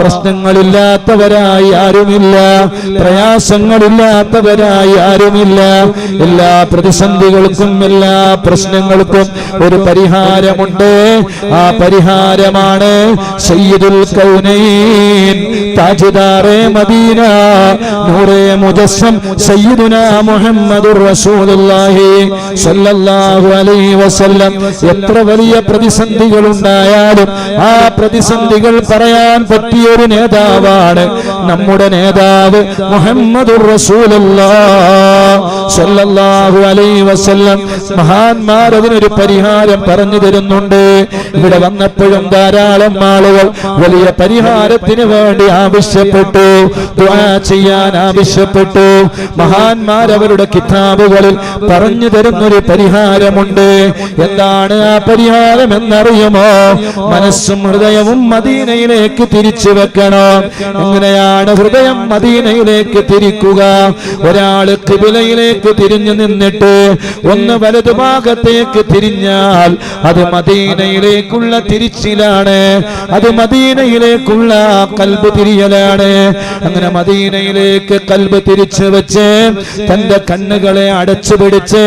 പ്രശ്നങ്ങളില്ലാത്തവരായി ആരുമില്ല. പ്രയാസങ്ങളില്ലാത്തവരായി ആരുമില്ല. എല്ലാ പ്രതിസന്ധികൾക്കും എല്ലാ പ്രശ്നങ്ങൾക്കും ഒരു പരിഹാരമുണ്ട്. ആ പരിഹാരമാണ് സയ്യിദുൽ മദീന. മുജസ്സം റസൂലുള്ളാഹി അലൈഹി വസല്ലം. എത്ര വലിയ പ്രതിസന്ധികൾ ഉണ്ടായാലും ആ പ്രതിസന്ധികൾ പറയാൻ പറ്റിയ ഒരു നേതാവാണ്. നമ്മുടെ നേതാവ് മുഹമ്മദ് സ്വല്ലല്ലാഹു അലൈഹി വസല്ലം. മഹാന്മാർ അതിനൊരു പരിഹാരം പറഞ്ഞു തരുന്നുണ്ട്. ഇവിടെ വന്നപ്പോഴും ധാരാളം ആളുകൾ വലിയ പരിഹാരത്തിന് വേണ്ടി ആവശ്യപ്പെട്ടു ചെയ്യാൻ ആവശ്യപ്പെട്ടു. മഹാന്മാർ അവരുടെ കിതാബുകളിൽ പറഞ്ഞു തരുന്നൊരു പരിഹാരമുണ്ട്. എന്താണ് ആ പരിഹാരം എന്നറിയുമോ? മനസ്സും ഹൃദയവും മദീനയിലേക്ക് തിരിച്ചു വെക്കണം. എങ്ങനെയാണ് ഹൃദയം മദീനയിലേക്ക് തിരിക്കുക? ഒരാൾ കിബിലയിലേക്ക് തിരിഞ്ഞു നിന്നിട്ട് ഒന്ന് വലതുഭാഗത്തേക്ക് തിരിഞ്ഞാൽ അത് മദീനയിലേക്കുള്ള തിരിച്ചിലാണ്. അത് മദീനയിലേക്കുള്ള കൽബ് തിരിയലാണ്. അങ്ങനെ മദീനയിലേക്ക് കൽബ് തിരിച്ചു വെച്ച് തന്റെ കണ്ണുകളെ അടച്ചു പിടിച്ച്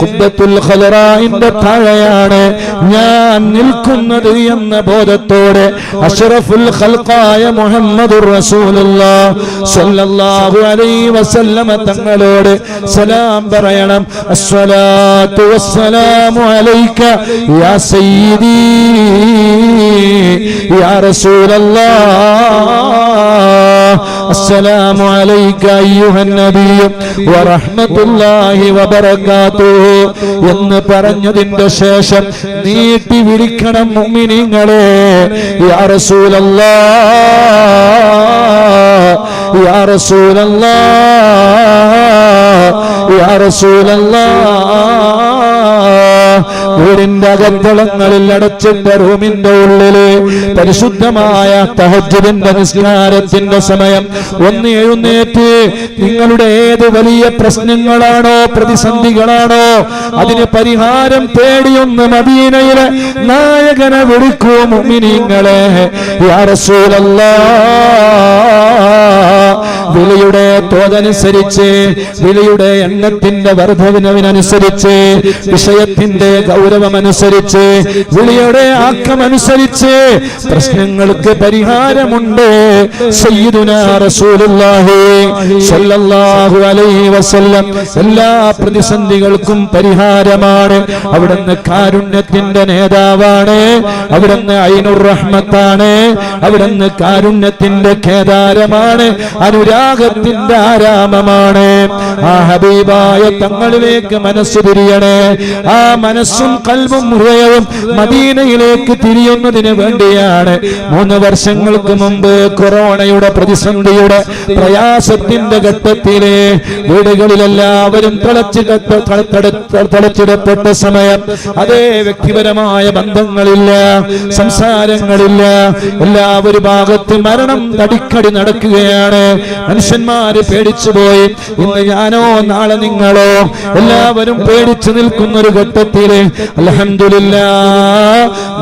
കുബത്തുൽ ഖലറായിന്റെ താഴെയാണ് ഞാൻ നിൽക്കുന്നത് എന്ന ബോധത്തോടെ അഷ്റഫുൽ ഖൽഖായ മുഹമ്മദുർ റസൂലുള്ളാഹ് സല്ലല്ലാഹു അലൈഹി വസല്ലമ തങ്ങളോട് സലാം പറയണം. അസ്സലാത്തു വസ്സലാമു അലൈക യാ സയ്യിദി യാ റസൂലല്ലാഹ് السلام عليك أيها النبي ورحمة الله وبركاته എന്ന് പറഞ്ഞതിന്റെ ശേഷം നീട്ടി വിളിക്കണം മുഅ്മിനീങ്ങളെ യാ റസൂലല്ലാഹ് യാ റസൂലല്ലാഹ് യാ റസൂലല്ലാഹ് വീടിന്റെ അകത്തളങ്ങളിൽ അടച്ചിട്ട റൂമിന്റെ ഉള്ളിൽ പരിശുദ്ധമായ തഹജ്ജുദിന്റെ നിസ്കാരത്തിന്റെ സമയം. ഒന്ന് എഴുന്നേറ്റ് നിങ്ങളുടെ ഏത് വലിയ പ്രശ്നങ്ങളാണോ പ്രതിസന്ധികളാണോ അതിന് പരിഹാരം തേടിയൊന്ന് മദീനയിലെ നായകനെ വിളിക്കൂ മുമിനിങ്ങളെ. യാ റസൂലല്ലാഹ് വിലയുടെ തോതനുസരിച്ച് വിലയുടെ എണ്ണത്തിന്റെ വർധവിനവിനനുസരിച്ച് വിഷയത്തിന്റെ ഗൗരവമനുസരിച്ച് വിളിയുടെ ആക്കമനുസരിച്ച് പ്രശ്നങ്ങൾക്ക് പരിഹാരമുണ്ട്. എല്ലാ പ്രതിസന്ധികൾക്കും പരിഹാരമാണ്. അവിടുന്ന് കാരുണ്യത്തിന്റെ നേതാവാണ്. അവിടുന്ന് ഐനുർ റഹ്മത്താണ് അവിടുന്ന് കാരുണ്യത്തിന്റെ കേദാരമാണ് അനുരാഗത്തിന്റെ ആരാമമാണ്. ആ ഹബീബായ തങ്ങളിലേക്ക് മനസ്സ് തിരിയണേ. ആ മനസ്സും കൽവും ഹൃദയവും മദീനയിലേക്ക് തിരിയുന്നതിന് വേണ്ടിയാണ്. മൂന്ന് വർഷങ്ങൾക്ക് മുമ്പ് കൊറോണയുടെ പ്രതിസന്ധിയുടെ പ്രയാസത്തിന്റെ ഘട്ടത്തിലെ വീടുകളിലെല്ലാവരും തിളച്ചു തിളച്ചിടപ്പെട്ട സമയം. അതേ വ്യക്തിപരമായ ബന്ധങ്ങളില്ല സംസാരങ്ങളില്ല. എല്ലാവരും ഭാഗത്ത് മരണം തടിക്കടി നടക്കുകയാണ്. മനുഷ്യന്മാര് പേടിച്ചു പോയി. ഇന്ന് ഞാനോ നാളെ നിങ്ങളോ? എല്ലാവരും പേടിച്ചു നിൽക്കുന്ന ഒരു ഘട്ടത്തിൽ അലഹമില്ല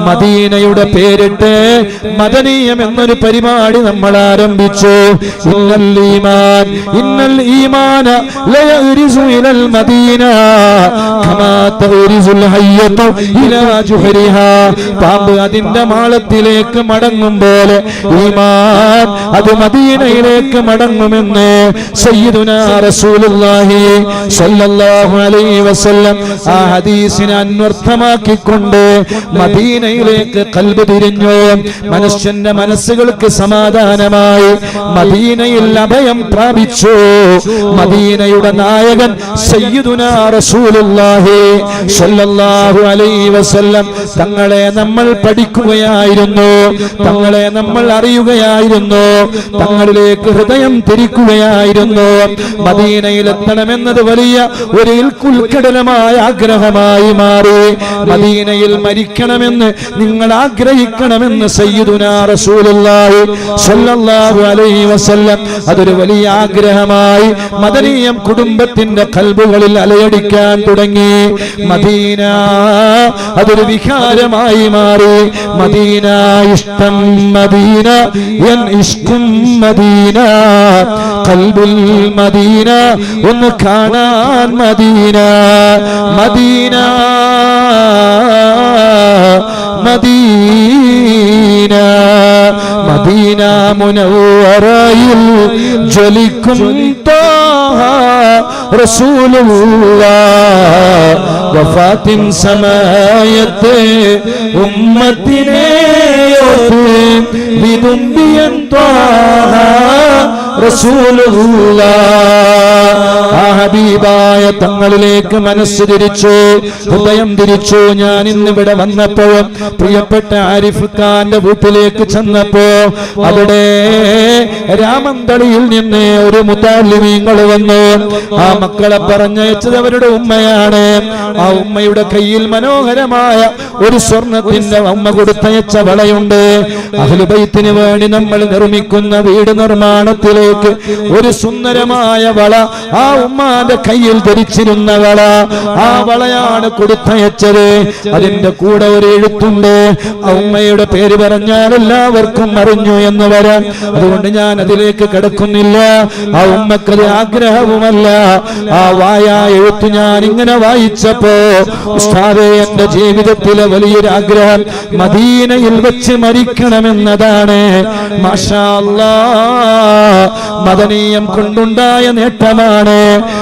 മദീനയുടെ പേരിട്ട് മദനീയം എന്നൊരു പരിപാടി നമ്മൾ ആരംഭിച്ചു. ഇന്നൽ ഈമാൻ ഇന്നൽ ഈമാന മദീന ഇലാ ജുഹരിഹാ. പാമ്പ് അതിന്റെ മാളത്തിലേക്ക് മടങ്ങും പോലെ ഈമാൻ അത് മദീനയിലേക്ക് മടങ്ങുമെന്ന് സയ്യിദുനാ റസൂലുള്ളാഹി അലൈഹി വസല്ലം ആ ഹദീസിനെ അന്വർത്ഥമാക്കിക്കൊണ്ട് മദീനയിലേക്ക് കൽബ് തിരിഞ്ഞു മനുഷ്യന്റെ മനസ്സുകൾക്ക് സമാധാനമായി മദീനയിൽ അഭയം പ്രാപിച്ചു. മദീനയുടെ നായകൻ സയ്യിദുനാ റസൂലുള്ളാഹി അലൈഹി വസല്ലം തങ്ങളെ നമ്മൾ പഠിക്കുകയായിരുന്നു തങ്ങളെ നമ്മൾ അറിയുകയായിരുന്നു തങ്ങളിലേക്ക് ഹൃദയ തിരിക്കുകയായിരുന്നു. മദീനയിലെത്തണമെന്നത് വലിയ ഒരു ഉൽക്കടലമായ ആഗ്രഹമായി മാറി. മദീനയിൽ മരിക്കണമെന്ന് നിങ്ങൾ ആഗ്രഹിക്കണമെന്ന് സയ്യിദുനാ റസൂലുള്ളാഹി അലൈഹി വസല്ലം അതൊരു വലിയ ആഗ്രഹമായി മദനീയം കുടുംബത്തിന്റെ കൽബുകളിൽ അലയടിക്കാൻ തുടങ്ങി. മദീന അതൊരു വികാരമായി മാറി. മദീന ഇഷ്ടം മദീന എൻ ഇഷ്ടം മദീന. കൽബുൽ മദീന ഒന്ന് കാണാൻ മദീന മദീന മദീന. മദീന മുനവറയിൽ ജ്വലിക്കും സമയത്തെ ഉമ്മത്തിനെ ഓർത്ത് വിതുമ്പിയൻ رسول ആ ഹബീബായ തങ്ങളിലേക്ക് മനസ്സ് തിരിച്ചു ഹൃദയം തിരിച്ചു. ഞാൻ ഇന്നിവിടെ വന്നപ്പോഴും പ്രിയപ്പെട്ട ആരിഫ് ഖാന്റെ വീട്ടിലേക്ക് ചെന്നപ്പോ അവിടെ രാമന്തളിയിൽ നിന്ന് ഒരു മുത്താലിമീങ്ങൾ വന്നു. ആ മക്കളെ പറഞ്ഞയച്ചത് അവരുടെ ഉമ്മയാണ്. ആ ഉമ്മയുടെ കയ്യിൽ മനോഹരമായ ഒരു സ്വർണത്തിന്റെ അമ്മ കൊടുത്തയച്ച വളയുണ്ട്. അഹ്ലുബൈത്തിന് വേണ്ടി നമ്മൾ നിർമ്മിക്കുന്ന വീട് നിർമ്മാണത്തിലേക്ക് ഒരു സുന്ദരമായ വള ആ ഉമ്മാന്റെ കയ്യിൽ ധരിച്ചിരുന്ന വള ആ വളയാണ് കൊടുത്തയച്ചത്. അതിന്റെ കൂടെ ഒരു എഴുത്തുണ്ട്. ഉമ്മയുടെ പേര് പറഞ്ഞാൽ എല്ലാവർക്കും അറിഞ്ഞു എന്ന് വരാൻ അതുകൊണ്ട് ഞാൻ അതിലേക്ക് കിടക്കുന്നില്ല. ആ ഉമ്മക്കത് ആഗ്രഹവുമല്ല. ആ വായ എഴുത്ത് ഞാൻ ഇങ്ങനെ വായിച്ചപ്പോ ഉസ്താദേ എന്റെ ജീവിതത്തിലെ വലിയൊരു ആഗ്രഹം മദീനയിൽ വെച്ച് മരിക്കണമെന്നതാണ്. മാഷാ മദനീയം കൊണ്ടുണ്ടായ നേട്ടമാണ്.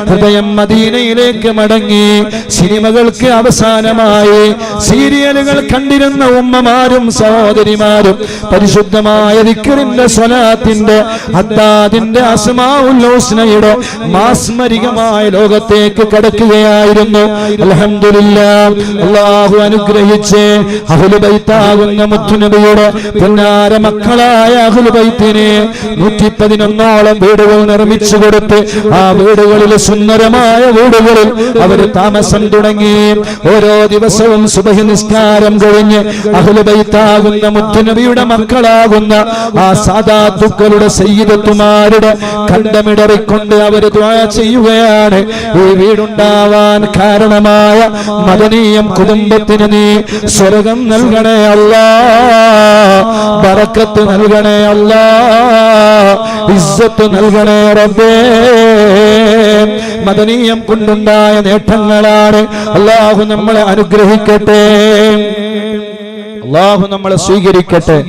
ഹൃദയം മദീനയിലേക്ക് മടങ്ങി സിനിമകൾക്ക് അവസാനമായി സീരിയലുകൾ കണ്ടിരുന്ന ഉമ്മമാരും സഹോദരിമാരും പരിശുദ്ധമായ ദിക്കറിന്റെ സ്വലാത്തിന്റെ അത്താദിന്റെ അസ്മാഉല്ലോസ്നയുടെ മാസ്മരികമായ ലോകത്തേക്ക് കടക്കുകയായിരുന്നു. അലഹമില്ല അള്ളാഹു അനുഗ്രഹിച്ച് അഹുലുബൈത്താകുന്ന മുത്തുനബിയുടെ പിന്നാര മക്കളായ അഹുലുബൈത്തിനെ നൂറ്റി പതിനൊന്നോളം വീടുകൾ നിർമ്മിച്ചു കൊടുത്ത് ആ വീടുകളിൽ സുന്ദരമായ വീടുകളിൽ അവർ താമസം തുടങ്ങി. ഓരോ ദിവസവും സുബഹി നിസ്കാരം കഴിഞ്ഞ് അഹുലബൈത്താകുന്ന മുത്തുനബിയുടെ മക്കളാകുന്ന ആ സാധാത്തുക്കളുടെ സയ്യിദത്തുമാരുടെ കണ്ടമിടറിക്കൊണ്ട് അവർ ദ്വാ ചെയ്യുകയാണ്. ഈ വീടുണ്ടാവാൻ കാരണമായ മദനീയം കുടുംബത്തിന് നീ സ്വർഗം നൽകണേ അല്ലാ. ബറക്കത്ത് നൽകണേ അല്ലാ. നൽകണേ റബ്ബേ. മദനീയം കൊണ്ടുണ്ടായ നേട്ടങ്ങളാണ്. അള്ളാഹു നമ്മളെ അനുഗ്രഹിക്കട്ടെ. അള്ളാഹു നമ്മളെ സ്വീകരിക്കട്ടെ.